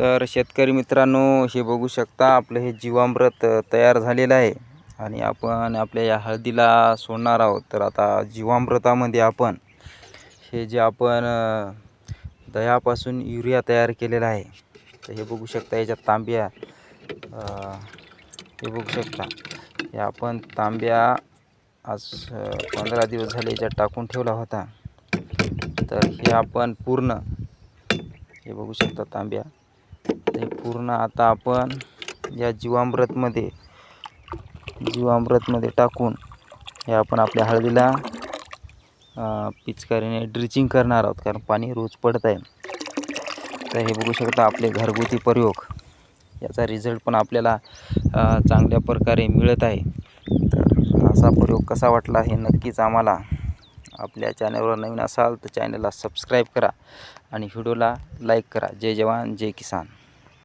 तर शेतकरी मित्रांनो हे बघू शकता आपलं हे जीवामृत तयार झालेलं आहे. आणि आपण आपल्या या हळदीला सोडणार आहोत. तर आता जीवामृतामध्ये आपण हे जे आपण दह्यापासून युरिया तयार केलेला आहे. तर हे बघू शकता याच्यात तांब्या हे बघू शकता. हे आपण तांब्या आज पंधरा दिवस झाले याच्यात टाकून ठेवला होता. तर हे आपण पूर्ण हे बघू शकता तांब्या. ते पूर्ण आता आपण या जीवामृतमध्ये जीवामृतमध्ये टाकून हे आपण आपल्या हळदीला पिचकारीने ड्रिचिंग करणार आहोत. कारण पाणी रोज पडत आहे तर हे बघू शकता आपले घरगुती प्रयोग. याचा रिझल्ट पण आपल्याला चांगल्या प्रकारे मिळत आहे. तर असा प्रयोग कसा वाटला हे नक्कीच आम्हाला आपल्या चॅनलवर नवीन असाल तर चॅनलला सबस्क्राईब करा आणि व्हिडिओला लाईक करा. जय जवान जय किसान.